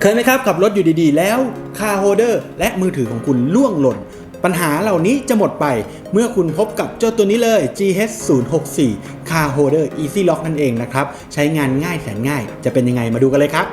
เคยไหมครับ ขับรถอยู่ดีๆ แล้วคาร์โฮเดอร์และมือถือของคุณล่วงหล่น ปัญหาเหล่านี้จะหมดไปเมื่อคุณพบกับเจ้าตัวนี้เลย GH 0 6 4 Car Holder Easy Lock นั่นเองนะครับ ใช้งานง่ายแสนง่ายจะเป็นยังไงมาดูกันเลยครับ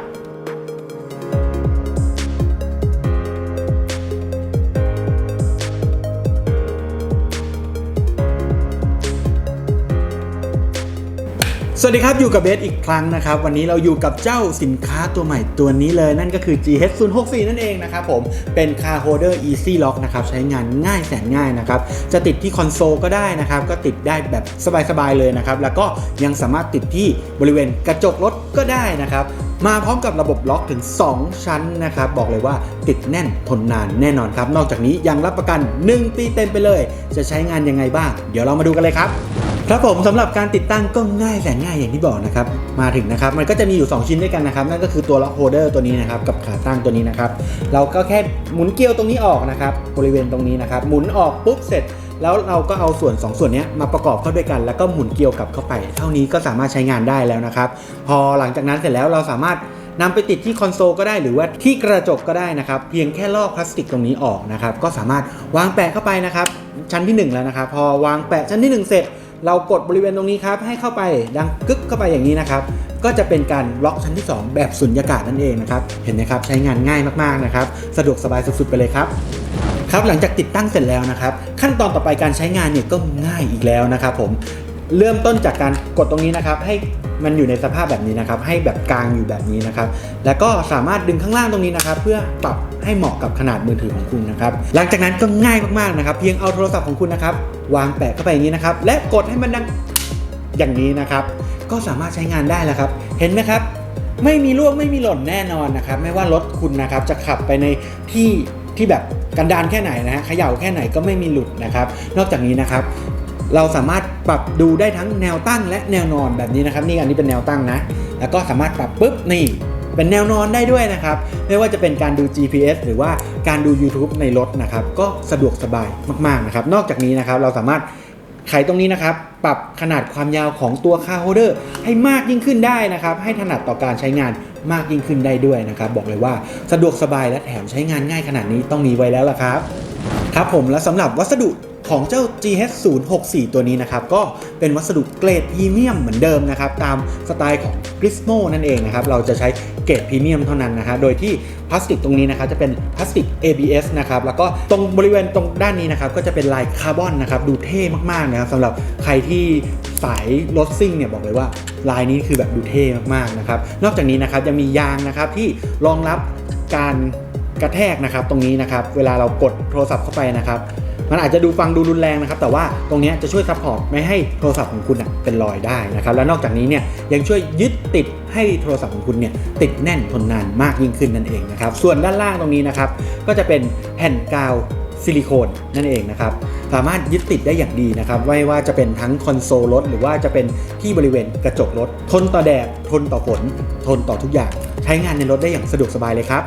สวัสดีครับ อยู่กับเบสอีกครั้งนะครับ วันนี้เราอยู่กับเจ้าสินค้าตัวใหม่ตัวนี้เลย นั่นก็คือ GH 0 6 4นั่นเองนะครับผมเป็น Car Holder Easy Lock นะครับ ใช้งานง่ายแสนง่ายนะครับ จะติดที่คอนโซลก็ได้นะครับ ก็ติดได้แบบสบายๆเลยนะครับ แล้วก็ยังสามารถติดที่บริเวณกระจกรถก็ได้นะครับมาพร้อมกับระบบล็อกถึง 2 ชั้นนะครับ บอกเลยว่าติดแน่นทนนานแน่นอนครับ นอกจากนี้ยังรับประกัน 1 ปีเต็มไปเลย จะใช้งานยังไงบ้าง เดี๋ยวเรามาดูกันเลยครับ ครับผมสำหรับการติดตั้งก็ง่ายแสนง่ายอย่างที่บอกนะครับมาถึงนะครับมันก็จะมีอยู่ 2 ชิ้นด้วยกันนะครับนั่นก็คือตัวล็อกโฮเดอร์ตัวนี้นะครับกับขาตั้งตัวนี้นะครับเราก็แค่หมุนเกลียวตรงนี้ออกนะครับบริเวณตรงนี้นะครับหมุนออกปุ๊บเสร็จ แล้วเราก็เอาส่วน 2 ส่วนนี้มาประกอบเข้าด้วยกัน แล้วก็หมุนเกลียวกลับเข้าไป เท่านี้ก็สามารถใช้งานได้แล้วนะครับพอหลังจากนั้นเสร็จแล้วเราสามารถ นำไปติดที่คอนโซลก็ได้หรือว่าที่กระจกก็ได้นะครับ เพียงแค่ลอกพลาสติกตรงนี้ออกนะครับ ก็สามารถวางแปะเข้าไปนะครับ ชั้นที่ 1 แล้วนะครับ พอวางแปะชั้นที่ 1 เสร็จ เรากดบริเวณตรงนี้ครับ ให้เข้าไปดังกึกเข้าไปอย่างนี้นะครับ ก็จะเป็นการล็อกชั้นที่ 2 แบบสุญญากาศนั่นเองนะครับ เห็นไหมครับ ใช้งานง่ายมากๆนะครับ สะดวกสบายสุดๆไปเลยครับครับหลังจากติดตั้งเสร็จแล้วนะครับ ขั้นตอนต่อไปการใช้งานเนี่ยก็ง่ายอีกแล้วนะครับผมเริ่มต้นจากการกดตรงนี้นะครับ ให้ มันอยู่ในสภาพแบบนี้นะครับ ให้แบบกลางอยู่แบบนี้นะครับ แล้วก็สามารถดึงข้างล่างตรงนี้นะครับ เพื่อปรับให้เหมาะกับขนาดมือถือของคุณนะครับ หลังจากนั้นก็ง่ายมากๆนะครับ เพียงเอาโทรศัพท์ของคุณนะครับ วางแปะเข้าไปอย่างนี้นะครับ และกดให้มันดังอย่างนี้นะครับ ก็สามารถใช้งานได้แล้วครับ เห็นไหมครับ ไม่มีร่วงไม่มีหล่นแน่นอนนะครับ ไม่ว่ารถคุณนะครับจะขับไปในที่ที่แบบกันดานแค่ไหนนะฮะเขย่าแค่ไหนก็ไม่มีหลุดนะครับ นอกจากนี้นะครับ เราสามารถปรับดูได้ทั้งแนวตั้งและแนวนอนแบบนี้นะครับ นี่อันนี้เป็นแนวตั้งนะ แล้วก็สามารถปรับปุ๊บนี่เป็นแนวนอนได้ด้วยนะครับ ไม่ว่าจะเป็นการดู GPS หรือว่าการดู YouTube ในรถนะครับ ก็สะดวกสบายมากๆนะครับ นอกจากนี้นะครับเราสามารถไขตรงนี้นะครับ ปรับขนาดความยาวของตัวคาโฮเดอร์ให้มากยิ่งขึ้นได้นะครับ ให้ถนัดต่อการใช้งานมากยิ่งขึ้นได้ด้วยนะครับ บอกเลยว่าสะดวกสบายและแถมใช้งานง่ายขนาดนี้ต้องมีไว้แล้วล่ะครับ ครับผมและสำหรับวัสดุของเจ้า GH 0 6 4 ตัวนี้นะครับ ก็เป็นวัสดุเกรดพรีเมียมเหมือนเดิมนะครับ ตามสไตล์ของ Grismo นั่นเองนะครับ เราจะใช้เกรดพรีเมียมเท่านั้นนะฮะโดยที่พลาสติกตรงนี้นะครับจะเป็นพลาสติก ABS นะครับ แล้วก็ตรงบริเวณตรงด้านนี้นะครับ ก็จะเป็นลายคาร์บอนนะครับ ดูเท่มากๆนะครับสำหรับใครที่สายรถซิ่งเนี่ยบอกเลยว่าลายนี้คือแบบดูเท่มากๆนะครับ นอกจากนี้นะครับยังมียางนะครับที่รองรับการ กระแทกนะครับตรงนี้นะครับเวลาเรากดโทรศัพท์เข้าไปนะครับ มันอาจจะดูฟังดูรุนแรงนะครับ แต่ว่าตรงนี้จะช่วยซัพพอร์ตไม่ให้โทรศัพท์ของคุณอะเป็นรอยได้นะครับ และนอกจากนี้เนี่ยยังช่วยยึดติดให้โทรศัพท์ของคุณเนี่ยติดแน่นทนนานมากยิ่งขึ้นนั่นเองนะครับ ส่วนด้านล่างตรงนี้นะครับ ก็จะเป็นแผ่นกาวซิลิโคนนั่นเองนะครับ สามารถยึดติดได้อย่างดีนะครับ ไม่ว่าจะเป็นทั้งคอนโซลรถ หรือว่าจะเป็นที่บริเวณกระจกรถ ทนต่อแดด ทนต่อฝน ทนต่อทุกอย่าง ใช้งานในรถได้อย่างสะดวกสบายเลยครับ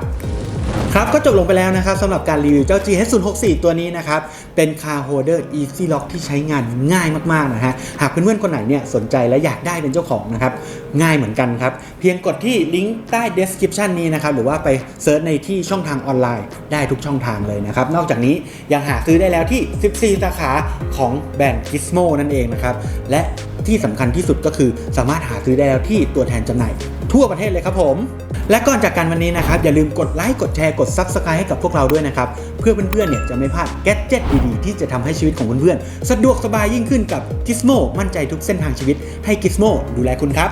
ครับก็จบลงไปแล้วนะครับสำหรับการรีวิวเจ้า GH 0 6 4 ตัวนี้นะครับ เป็น Car Holder Easy Lock ที่ใช้งานง่ายมากๆนะฮะหากเพื่อนๆคนไหนเนี่ยสนใจและอยากได้เป็นเจ้าของนะครับ ง่ายเหมือนกันครับ เพียงกดที่ลิงก์ใต้ description นี้นะครับ หรือว่าไปเซิร์ชในที่ช่องทางออนไลน์ได้ทุกช่องทางเลยนะครับ นอกจากนี้ยังหาซื้อได้แล้วที่ 14 สาขาของแบรนด์ Gizmo นั่นเองนะครับและที่สำคัญที่สุดก็คือสามารถหาซื้อได้แล้วที่ตัวแทนจำหน่ายทั่วประเทศเลยครับผม และก่อนจากกันวันนี้นะครับ อย่าลืมกดไลค์กดแชร์กดซับสไครต์ให้กับพวกเราด้วยนะครับ เพื่อเพื่อนๆเนี่ยจะไม่พลาดแกดเจ็ตดีๆ ที่จะทำให้ชีวิตของเพื่อนๆสะดวกสบายยิ่งขึ้นกับกิสโมมั่นใจทุกเส้นทางชีวิตให้กิสโมดูแลคุณครับ